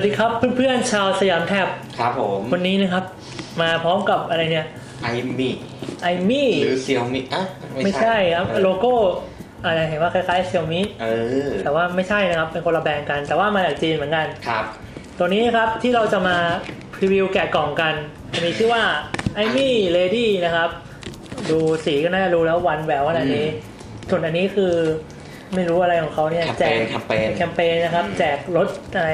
วัสดีครับเพื่อนๆชาวสยามแท็บครับผมวันนี้นะครับ มาพร้อมกับอะไรเนี่ยไอมี่ไอมี่หรือเซียวมี่อะไม่ใช่ครับเออโลโก้อะไรเห็นว่าคล้ายๆเซี่ยมี่เออแต่ว่าไม่ใช่นะครับเป็นคนละแบรนด์กันแต่ว่ามาจากจีนเหมือนกันครับ ตัวนี้ครับที่เราจะมาพรีวิวแกะกล่องกันจะมีชื่อว่าไอมี่เลดี้นะครับ ดูสีก็น่าจะรู้แล้ววันแหววขนาดนี้ส่วนอันนี้คือไม่รู้อะไรของเขาเนี่ยแคมแจเปกญแคมเปญแคมเปญนะครับอืมแจกรถอะไร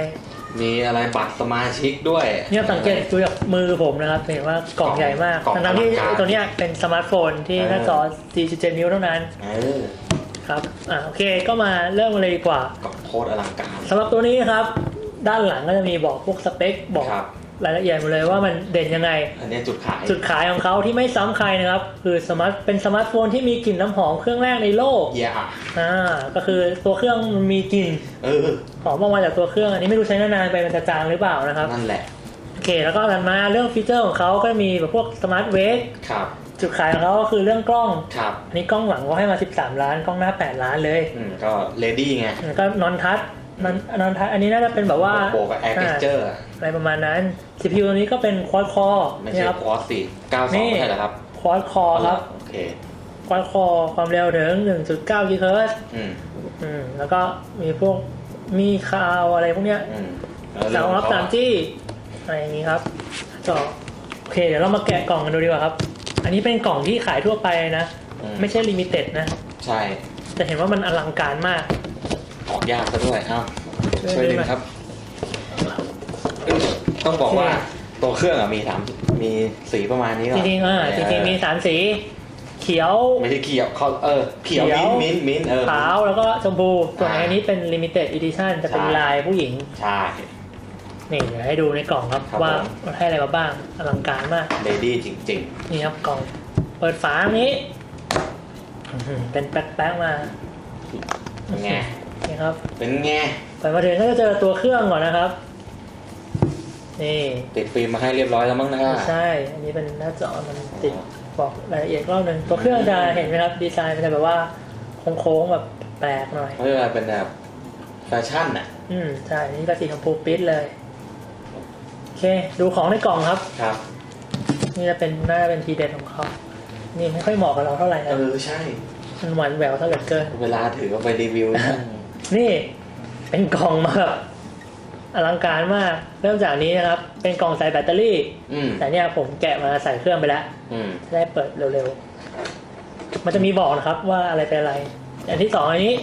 มีอะไรบัตรสมาชิกด้วย เนี่ยสังเกตดูจากมือผมนะครับเห็นว่ากล่องใหญ่มากกล่องทั้งๆที่อลังการตัวเนี้ยเป็นสมาร์ทโฟนที่เออ หน้าจอ 47 นิ้วเท่านั้นเออครับอ่าโอเคก็มาเริ่มกันเลยดีกว่า กล่องโคตรอลังการ สำหรับตัวนี้ครับ ด้านหลังก็จะมีบอกพวกสเปค บอกครับ รายละเอียดหมดเลยว่ามันเด่นยังไง อันนี้จุดขาย จุดขายของเขาที่ไม่ซ้ำใครนะครับ คือสมาร์ทเป็นสมาร์ทโฟนที่มีกลิ่นน้ำหอมเครื่องแรกในโลกเย่าอ่าก็คือตัวเครื่องมันมีกลิ่นเออหอมออกมาจากตัวเครื่องอันนี้ไม่รู้ใช้นานๆไปมันจะจางหรือเปล่านะครับ นั่นแหละ โอเค แล้วก็ถัดมาเรื่องฟีเจอร์ของเขาก็มีแบบพวกสมาร์ทเวทครับ จุดขายของเขาก็คือเรื่องกล้อง ครับ อันนี้กล้องหลังเขาให้มา 13 ล้าน กล้องหน้า 8 ล้านเลยอืมก็เลดี้ไงแล้วก็นอนทัชนอนนอนทัชอันนี้น่าจะเป็นแบบว่า โปรกับแอร์เกเจอร์ อะไรประมาณนั้น CPU ตัวนี้ก็เป็นควอดคอไม่นี่ใช่ครับ ควอสสี่เก้าสนี่ องใช่เหรอครับควอดคอครับโอเค ควอดคอความเร็วถึง 1.9 GHz อืมอืมแล้วก็มีพวกมีคาวอะไรพวกเนี้ย อืมสาวรับ 3G อะไรอย่างนี้ครับจอโอเค เดี๋ยวเรามาแกะกล่องกันดูดีกว่าครับ อันนี้เป็นกล่องที่ขายทั่วไปนะ อืไม่ใช่ลิมิเต็ดนะ ใช่แต่เห็นว่ามันอลังการมาก ออกยากซะด้วยเอ้าช่ช่ววยยดึดึงงหน่อยครับ ต้องบอกว่าตัวเครื่องอะมีสามมีสีประมาณนี้ก่จอนริงๆอ่าจริงๆมีสามสี เขียว ไม่ใช่เขียวเขาเออเขียวเขียว มิ้นท์มิ้นท์มิ้นท์เออ ขาวแล้วก็ชมพูส่วนอ่าอันนี้เป็น limited edition จะเป็นใช่ ลายผู้หญิง ใช่ นี่เดี๋ยวให้ดูในกล่องครับครับว่าผมมันให้อะไรมาบ้างอลังการมาก เลดี้จริง นี่ครับกล่อง เปิดฝาอันนี้อื้อหือเป็นแป๊กๆมาๆเป็นไง นี่ครับเป็นไงเปิดมาถึงก็จะเจอตัวเครื่องก่อนนะครับ นี่ติดฟิล์มมาให้เรียบร้อยแล้วมั้งนะไม่ใช่ อันนี้เป็นหน้าจอมันติดบอกรายละเอียดรอบหนึ่งตัวเครื่องจะเห็นไหมครับดีไซน์มันจะแบบว่าโค้งๆแบบแปลกหน่อยเขาเรียกว่าเป็นแบบแฟชั่นอะ อืมใช่นี่ก็สีชมพูปิดเลยโอเค ดูของในกล่องครับ ครับ นี่จะเป็นน่าจะเป็นทีเด็ดของเขานี่ไม่ค่อยเหมาะกับเราเท่าไหร่เอนะอใช่ มันหวานแหววเท่าเหลือเกิน เวลาถือเอาไปรีวิวนะนี่เป็นกล่องมาแบบ อลังการมากเริ่มจากนี้นะครับ เป็นกล่องใส่แบตเตอรี่ อืมแต่เนี่ยผมแกะมาใส่เครื่องไปแล้วอืมจะได้เปิดเร็วๆ มันจะมีบอกนะครับว่าอะไรเป็นอะไร อันที่สองอันนี้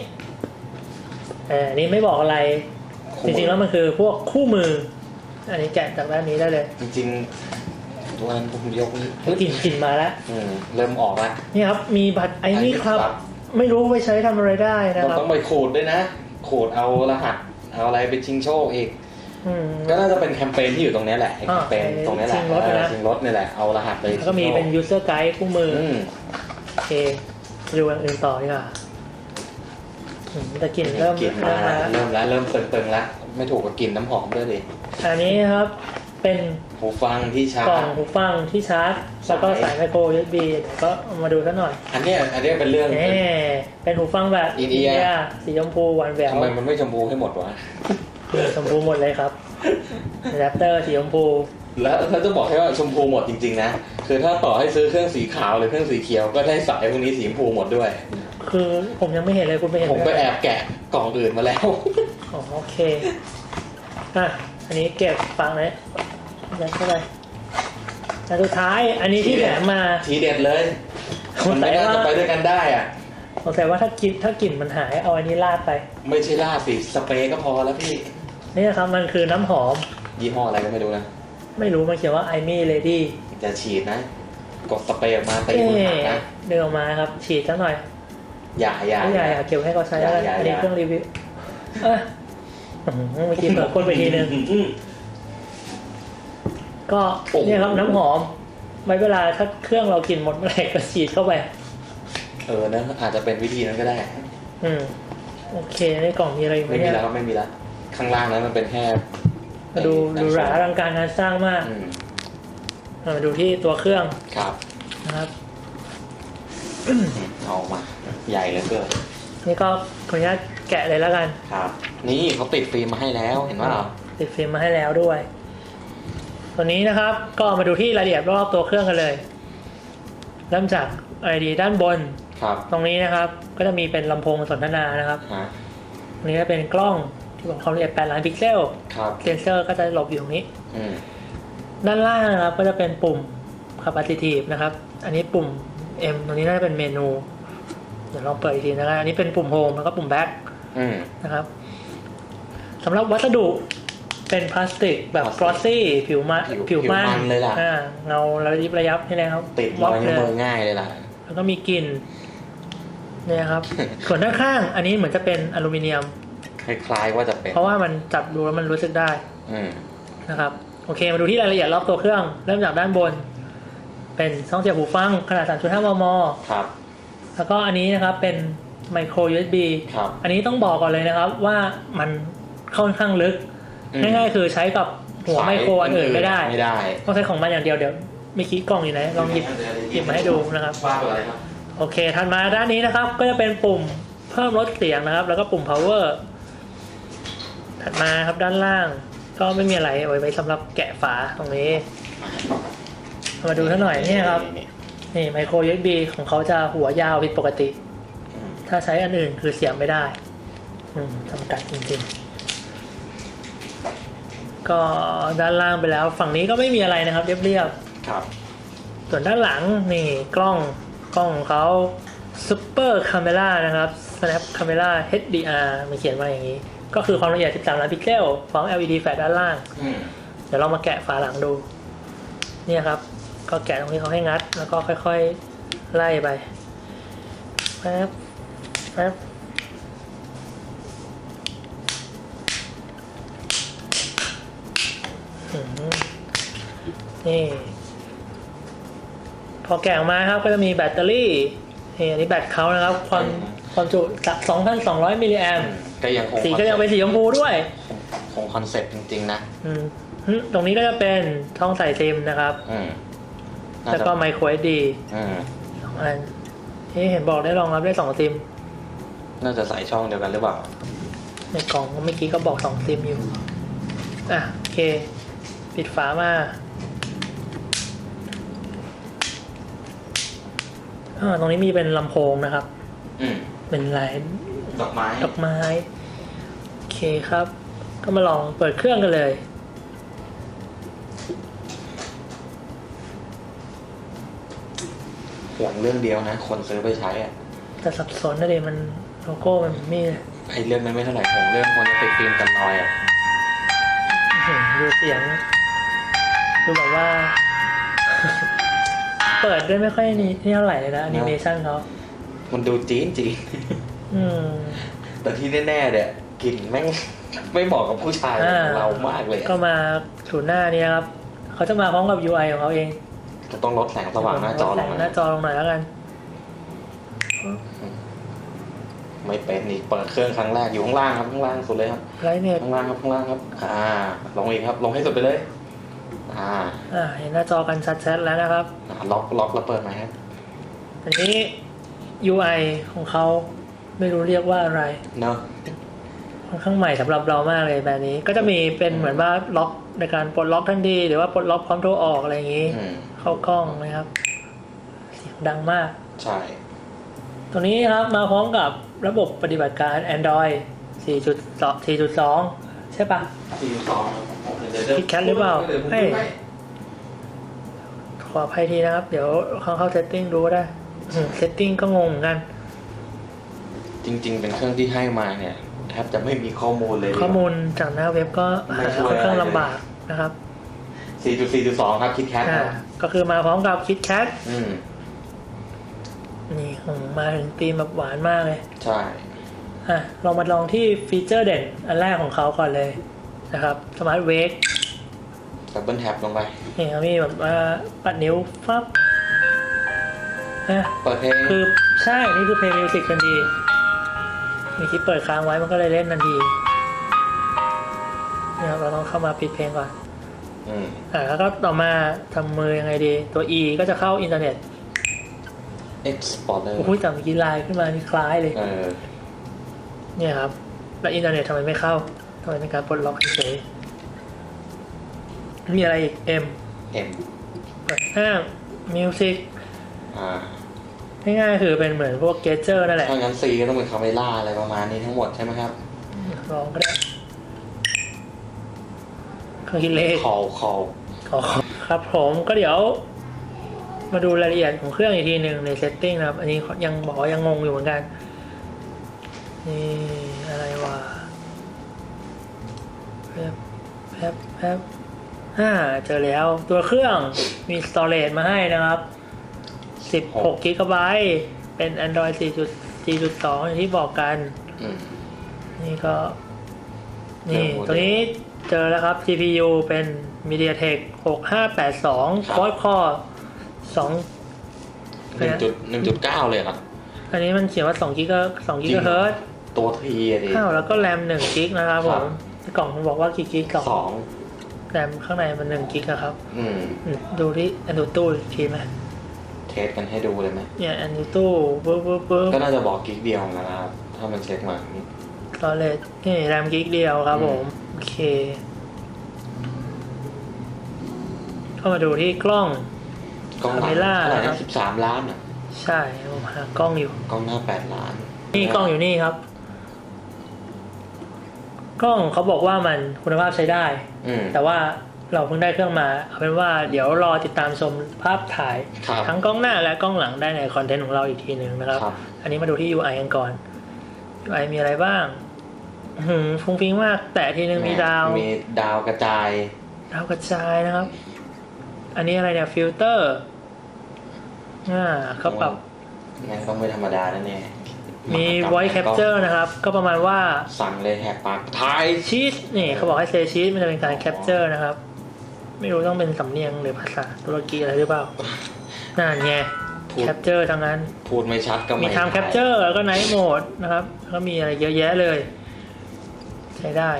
เอออันนี้ไม่บอกอะไร จริงๆแล้วมันคือพวกคู่มือ อันนี้แกะจากด้านนี้ได้เลยจริงๆตัวนั้นผมยกนี่กลิ่นกลิ่นมาแล้วอืมเริ่มออกแล้วนี่ครับ มีบัตรไอ้นี่ครับครับ ไม่รู้ไปใช้ทำอะไรได้นะเราครับ ต้องไปขูดด้วยนะขูดเอารหัส เอาอะไรไปชิงโชคอีกอืม ก็น่าจะเป็นแคมเปญที่อยู่ตรงเนี้ยแหละไอ้แคมเปญอ่าตรงเนี้ยแหละชิงรถอะนะเออชิงรถนี่แหละเอารหัสไปแล้วก็มีเป็น user guide คู่มือออืมโอเคดูอย่างอื่นต่อดีกว่าอืมแต่กลิ่นเริ่มกลิ่นเริ่มามมาแล้วแล้วเริ่มแล้วเริ่มเติงๆแล้วไม่ถูกกับกลิ่นน้ำหอมด้วยดิอันนี้ครับเป็นหูฟังที่ชากล่อร์งจหูฟังที่ชาร์จแล้วก็สายไมโคร USB เดี๋ยวก็เอามาดูสักหน่อย อันเนี้ยอันเนี้ยเป็นเรื่องแหมเป็นหูฟังแบบอินเดียสีชมพูหวานแหววทำไมมันไม่ชมพูให้หมดวะ ชมพูหมดเลยครับอะแดปเตอร์สีชมพูแล้วแล้วจะบอกให้ว่าชมพูหมดจริงๆนะคือถ้าต่อให้ซื้อเครื่องสีขาวหรือเครื่องสีเขียวก็ได้สายพวกนี้สีชมพูหมดด้วย คือผมยังไม่เห็นเลยคุณไปเห็นผมไปหแอบแกะกล่องอื่นมาแล้ว อ๋อโอเคอะอันนี้เก็บฟังเลยยัดเข้าไปอันสุดท้ายอันนี้ที่แถมมา ทีเด็ดเลย มันไม่น่าจะไปด้วยกันได้อะสงสัยว่าถ้ากลิ่นถ้ากลิ่นมันหายเอาอันนี้ราดไป ไม่ใช่ล่าดสิสเปรย์ก็พอแล้วพี่ นี่นะครับมันคือน้ำหอม ยี่ห้ออะไรก็ไม่รู้นะไม่รู้มันเขียนว่า I m e Lady จะฉีดนะ กดสเปรย์ออกมาตีเอ๊มือหักนะดึงออกมาครับ ฉีดสักหน่อย อย่าอย่าไม่ใหญ่อะเก็บให้เขาใช้แล้วกันอย่าอย่าอันนี้เครื่องรีวิวเอ้ยอื้อหือเมื่อกี้เปิดก้นไปทีนึง อืม ก็โอ้โห เนี่ยครับน้ำหอมไว้เวลาถ้าเครื่องเรากินหมดเมื่อไหร่ก็ฉีดเข้าไป เออนะอาจจะเป็นวิธีนั้นก็ได้ อืม โอเคในกล่องมีอะไรอยู่ไหมไม่มีเนี่ยแล้วไม่มีแล้ว ข้างล่างนั้นมันเป็นแค่มาดูไอ้ดูหราน้ำส้มอลังการงานสร้างมากอืมมาดูที่ตัวเครื่องครับ นะครับ เอามา ใหญ่เหลือเกินนี่ก็ขออนุญาตแกะเลยแล้วกันครับ นี่เขาติดฟิล์มมาให้แล้วเห็นว่าติดฟิล์มมาให้แล้วด้วย ตัวนี้นะครับ ก็มาดูที่รายละเอียดรอบตัวเครื่องกันเลยเริ่มจากอะไรดีด้านบน ครับตรงนี้นะครับ ก็จะมีเป็นลำโพงสนทนานะครับฮะตรงนี้ก็เป็นกล้อง ที่บอกความละเอียด8ล้านพิกเซลครับเซนเซอร์ก็จะหลบอยู่ตรงนี้ อืมด้านล่างนะครับก็จะเป็นปุ่ม capacitive นะครับ อันนี้ปุ่ม M ตรงนี้น่าจะเป็นเมนู เดี๋ยวลองเปิดอีกทีนะครับ อันนี้เป็นปุ่ม Home แล้วก็ปุ่ม Back อืม นะครับสำหรับวัสดุเป็นพลาสติกแบบ พลาสติกกรอสซี่ผิวมาผิวผิวมันผิวมันเลยล่ะ อ่าเงาระยิบระยับนี่นะครับติดรวัอบยเลนิ้วยมือง่ายเลยล่ะ แล้วก็มีกลิ่นเนี่ยครับ ส่วนด้านข้าง อันนี้เหมือนจะเป็นอลูมิเนียม คล้ายๆว่าจะเป็นเพราะว่ามันจับดูแล้วมันรู้สึกได้อืมนะครับ โอเคมาดูที่รายละเอียดรอบตัวเครื่อง เริ่มจากด้านบน เป็นช่องเสียบหูฟังขนาด 3.5 มม ครับแล้วก็อันนี้นะครับเป็นไมโคร USB ครับ อันนี้ต้องบอกก่อนเลยนะครับว่ามันค่อนข้างลึก อืม ง่ายๆคือใช้กับหัวไมโครอันอื่นไม่ได้ ไม่ได้ ต้องใช้ของมันอย่างเดียวเดี๋ยวไม่คิดกล่องอยู่ไหนลองหยิบหยิบมาให้ดูนะครับ ว่าอะไรครับ โอเคถัดมาด้านนี้นะครับ ก็จะเป็นปุ่มเพิ่มลดเสียงนะครับ แล้วก็ปุ่ม power ถัดมาครับด้านล่าง ก็ไม่มีอะไรเอาไว้สำหรับแกะฝาตรงนี้มาดูท่าหน่อยเนี่ยครับ นี่ไมโคร USB ของเขาจะหัวยาวผิดปกติอืมถ้าใช้อันอื่นคือเสียบไม่ได้อืมจำกัดจริงๆ ก็ด้านล่างไปแล้ว ฝั่งนี้ก็ไม่มีอะไรนะครับ เรียบครับๆส่วนด้านหลังนี่กล้องกล้องของเขา Super Camera นะครับ Snap Camera HDR มันเขียนมาอย่างนี้ ก็คือความละเอียด 13 ล้านพิกเซลพร้อม LED แฟลชด้านล่าง อืมเดี๋ยวเรามาแกะฝาหลังดู เนี่ยครับ ก็แกะตรงนี้เขาให้งัด แล้วก็ค่อยๆ ไล่ไปแป๊บแป๊บอืมนี่ พอแกะออกมาครับก็จะมีแบตเตอรี่นี่อันนี้แบตเขานะครับ ความความจุจาก2,200มิลลิแอม ก็ยังคงสีก็ยังเป็นสีชมพูด้วยคงคอนเซ็ปต์จริงๆนะอืมอืมตรงนี้ก็จะเป็นช่องใส่ซิมนะครับ อืมน่าแล้วจะก็ไมโครเอสดีอืมสองอันนี่เห็นบอกได้รองรับได้สองซิม น่าจะใส่ช่องเดียวกันหรือเปล่า ในกล่องเมื่อกี้ก็บอกสองซิมอยู่ อะโอเค ปิดฝามาอ่าตรงนี้มีเป็นลำโพงนะครับอืมเป็นลาย ดอกไม้ ดอกไม้ โอเคครับ ก็มาลองเปิดเครื่องกันเลย ห่วงเรื่องเดียวนะ คนซื้อไปใช้อะแต่สับสนนะเดมันโลโก้มันไม่ไอเรื่องนั้นไม่เท่าไหร่ห่วงเรื่องคนจะติดฟิล์มกันรอยอะอื้อหือดูเสียงดูแบบว่า เปิดได้ไม่ค่อยนี่นี่เท่าไหร่เลยนะแอนิเมชันเขามันดูจีนจีน อืม แต่ที่แน่ๆเนี่ยกลิ่นแม่งไม่เหมาะกับผู้ชายอ่าเรามากเลยอะก็มาถูหน้านี่ครับ เขาจะมาพร้อมกับ UI ของเขาเองจะต้องลดแสงสว่างหน้าจอลแต่งหน้านะจอลงหน่อยแล้วกัน ไม่เป็นอีกเปิดเครื่องครั้งแรกอยู่ข้างล่างครับข้างล่างสุดเลยครับไรเน็ตข้างล่างครับข้างล่างครับ อ่า ลงอีกครับ ลงให้สุดไปเลย อ่าอ่าเห็นหน้าจอกันชัดๆแล้วนะครับ อ่าล็อกล็อกแล้วเปิดไหมครับอันนี้ UI ของเขา ไม่รู้เรียกว่าอะไรเนอะค่อนข้างใหม่สำหรับเรามากเลยแบบนี้ ก็จะมีเป็นเหมือนว่าล็อกในการปลดล็อกทันทีหรือว่าปลดล็อกพร้อมโทรออกอะไรอย่างนี้อืมเข้ากล้องนะครับเสียงดังมากใช่ตัวนี้ครับมาพร้อมกับระบบปฏิบัติการ Android 4.2 4.2ใช่ปะสี่สองคิดแคทหรือเปล่าเฮ้ยขออภัยทีนะครับ เดี๋ยวเข้าเข้าเซตติ้งดูก็ได้เซตติ้งก็งงเหมือนกัน จริง ๆ เป็นเครื่องที่ให้มาเนี่ยแทบจะไม่มีข้อมูลเลย ข้อมูลจากหน้าเว็บก็หาค่อนข้างลำบากนะครับสี่จุดสี่จุดสองครับคิดแคทคอ่ารับก็คือมาพร้อมกับ KitKat อืม นี่ผมมาถึงธีมแบบหวานมากเลยใช่ อะเรามาลองที่ฟีเจอร์เด่นอันแรกของเขาก่อนเลยนะครับ Smart Wake ดับเบิลแท็บลงไป นี่เขามีแบบว่าปัดนิ้วฟับอะ เปิดเพลง คือใช่ นี่คือเพลงมิวสิกทันที มีที่เปิดค้างไว้มันก็เลยเล่นทันทีนี่ครับเราต้องเข้ามาปิดเพลงก่อนอืมอ่าแล้วก็ต่อมาทำมือยังไงดี ตัว E ก็จะเข้าอินเทอร์เน็ต Explorer โอ้ยแต่เมื่อกี้ไลน์ขึ้นมานี่คล้ายเลย เออเนี่ยครับ แล้วอินเทอร์เน็ตทำไมไม่เข้าทำไมเป็นการปลดล็อกเฉยมีอะไรอีก M M เปิดห้างมิวสิกอ่า ง่ายๆคือเป็นเหมือนพวกเกจเจอร์นั่นแหละถ้างั้น C ก็ต้องเป็นคาเมล่าอะไรประมาณนี้ทั้งหมดใช่ไหมครับลองก็ได้เครื่องคิดเลข call call ขอครับผมก็เดี๋ยว มาดูรายละเอียดของเครื่องอีกทีหนึ่งในเซตติ้งนะครับ อันนี้ยังบอกว่ายังงงอยู่เหมือนกัน นี่อะไรวะแป๊บแป๊บแป๊บอ่าเจอแล้วตัวเครื่องมีสตอเรจมาให้นะครับ 16 กิกะไบต์เป็น Android 4.4.2 อย่างที่บอกกัน อืม นี่ก็ นี่เจอหมดเลย ตัวนี้เจอแล้วครับ GPU เป็น MediaTek 6582ครับ Quad Core 2 หนึ่งจุดหนึ่งจุดเก้าเลยครับอันนี้มันเขียนว่า2กิกะ2กิจริกะงเฮิรตซ์ตัวทีอะดิอ้าวแล้วก็แรม1กิกนะครับผครัมบในกล่องมันบอกว่ากี่กิกกล่องสองแรมข้างในมัน1กิกอะครับ อืม อืมดูที่อันดูตู้อีกทีไหม เทสกันให้ดูเลยไหมเนี่ยอันดูตู้ปึ๊บปึ๊บปึ๊บก็น่าจะบอกกิกเดียวนะครับ ถ้ามันเช็คมาอย่างนี้สตอเรจนี่แรมกิกเดียวครับอืมผม โอเค เข้ามาดูที่กล้อง กล้องหลัง Camera เท่าไหร่ครันะบสิบสามล้านอะ ใช่ผมหากล้องอยู่ กล้องหน้าแปดล้าน นี่กล้องอยู่นี่ครับ กล้องเขาบอกว่ามันคุณภาพใช้ได้อืมแต่ว่า เราเพิ่งได้เครื่องมาเอาเป็นว่าเดี๋ยวรอติดตามชมภาพถ่าย ครับทั้งกล้องหน้าและกล้องหลังได้ในคอนเทนต์ของเราอีกทีหนึ่งนะครับ ครับ อันนี้มาดูที่ UI กันก่อน UI มีอะไรบ้างอื้อหืมฟุ้งฟิ้งมาก แต่ทีนึงมีดาว มีดาวกระจาย ดาวกระจายนะครับ อันนี้อะไรเนี่ยฟิลเตอร์อ่าเขาปรับ งั้นต้องไม่ธรรมดาแน่ๆมีกับ voice ก็ capture นะครับ ก็ประมาณว่าสั่งเลยแหกปากทาย ชีสนี่เขาบอกให้เซชีสมันจะเป็นการแคปเจอร์นะครับ ไม่รู้ต้องเป็นสำเนียงหรือภาษาตุรกีอะไรหรือเปล่านั่นไงพูดแคปเจอร์ทั้งนั้น พูดไม่ชัดก็มีไม่ทางแคปเจอร์แล้วก็ไนท์โหมดนะครับแล้วก็มีอะไรเยอะแยะเลย ใช้ได้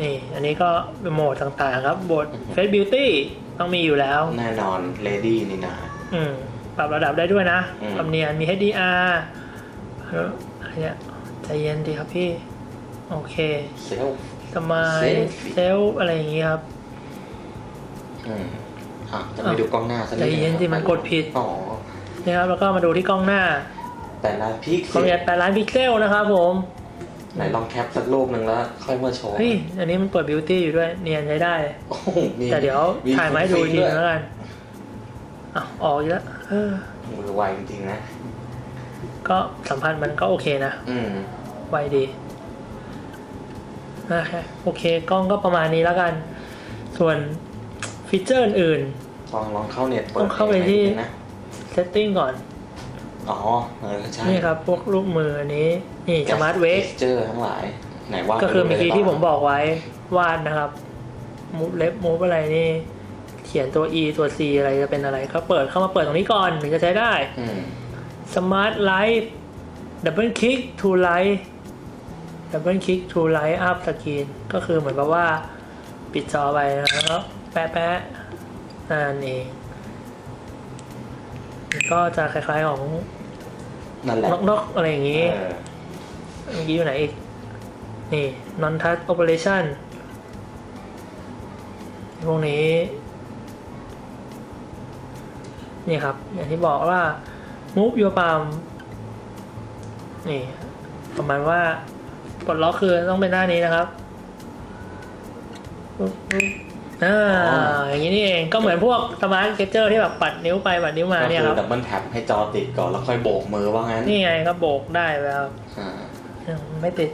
นี่ อันนี้ก็เป็นโหมดต่างๆ ครับโหมด Face Beauty ต้องมีอยู่แล้ว แน่นอนเลดี้นี่นะ อืมปรับระดับได้ด้วยนะอืม ความเนียนมี HDR แล้วอะไรเนี่ยใจเย็นดีครับพี่ โอเค เซล สมาย Selfie เซลอะไรอย่างงี้ครับ อืมอะจะไปดูกล้องหน้าสักใจเย็นสิมันกดผิด อ๋อนี่ครับแล้วก็มาดูที่กล้องหน้าแต่ละพิกความละเอียด8ล้านพิกเซลนะครับผมไหนลองแคปสักรูปหนึ่งแล้ว ค่อยมาโชว์เฮ้ยอันนี้มันเปิดบิวตี้อยู่ด้วยเนียนใช้ได้เลยโอ้โหมีแต่เดี๋ยวถ่ายมาให้ดูอีกทีด้วยนึงแล้วกันอะออกอีกแล้วเออมือไวจริงๆนะ ก็สัมพันธ์มันก็โอเคนะอืม ไวดีโอเคโอเคกล้องก็ประมาณนี้แล้วกัน ส่วน ฟีเจอร์อื่นลองลองเข้าเน็ตเปิดต้องเข้าไปที่นะๆเซตติ้งก่อน อ๋อเออใช่นี่ครับ พวกรูปมืออันนี้ นี่สมาร์ทเวกเจอทั้งหลาย ไหนว่าก็คือไปเมื่อดูกี้เลยที่ผมบอกไว้วาดนะครับมูฟเล็บมูฟอะไรนี่ เขียนตัว e ตัว c อะไรจะเป็นอะไรก็เปิดเข้ามาเปิดตรงนี้ก่อนถึงจะใช้ได้ อืม Smart Light Double Click to Light Double Click to Light Up Screen ก็คือเหมือนกับว่า ปิดจอไปนะแล้วก็แปะแปะนั่นเองก็จะคล้ายๆของนั่นแหละนกๆอะไรอย่างนี้เออเมื่อกี้อยู่ไหนอีก นี่ non touch operation พวกนี้ นี่ครับ อย่างที่บอกว่า move your palm นี่ ประมาณว่าปลดล็อกคือต้องเป็นหน้านี้นะครับปุ๊บปุ๊บ อ่าอย่างนี้นี่เองก็เหมือนพวกสมาร์ทเกจเจอร์ที่แบบปัดนิ้วไปปัดนิ้วมาก็เนี่ยคืคอรับดับเบิลแท็บให้จอติดก่อนแล้วค่อยโบกมือว่างั้น นี่ไงก็โบกได้แล้วอ่ายังไม่ติด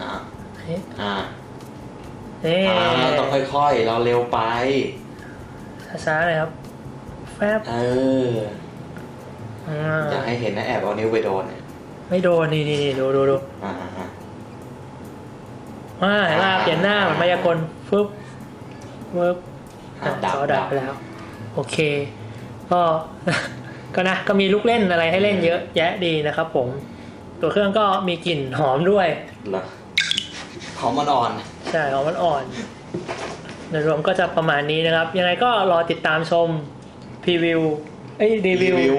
อ่าเฮ้ยอ่านี่อ่าต้องค่อยๆ เราเร็วไป ช้าๆเลยครับ แฟบเอออ่าอยากให้เห็นนะแอบเอานิ้วไปโดนเนี่ยไม่โดนนี่นี่นี่ดูดูดูอ่าอ่าอ่าว่าเห็นว่าเปลี่ยนหน้าเหมือนมายากลฟึบ ฟึบอะอะดับจอดัดับบไปแล้ว โอเค ก็ก็นะก็มีลูกเล่นอะไรให้เล่นเยอะแยะดีนะครับ ผม ตัวเครื่องก็มีกลิ่นหอมด้วยเหรอหอมมันอ่อนใช่หอมมันอ่อนโดยรวมก็จะประมาณนี้นะครับ ยังไงก็รอติดตามชมพรีวิวเอ้ยรีวิว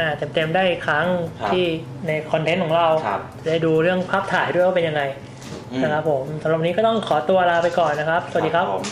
อ่าเต็มๆได้อีกครั้งครับที่ในคอนเทนต์ของเราครับจะได้ดูเรื่องภาพถ่ายด้วยว่าเป็นยังไงอืมนะครับผมสำหรับวันนี้ก็ต้องขอตัวลาไปก่อนนะครับ สวัสดีครับผม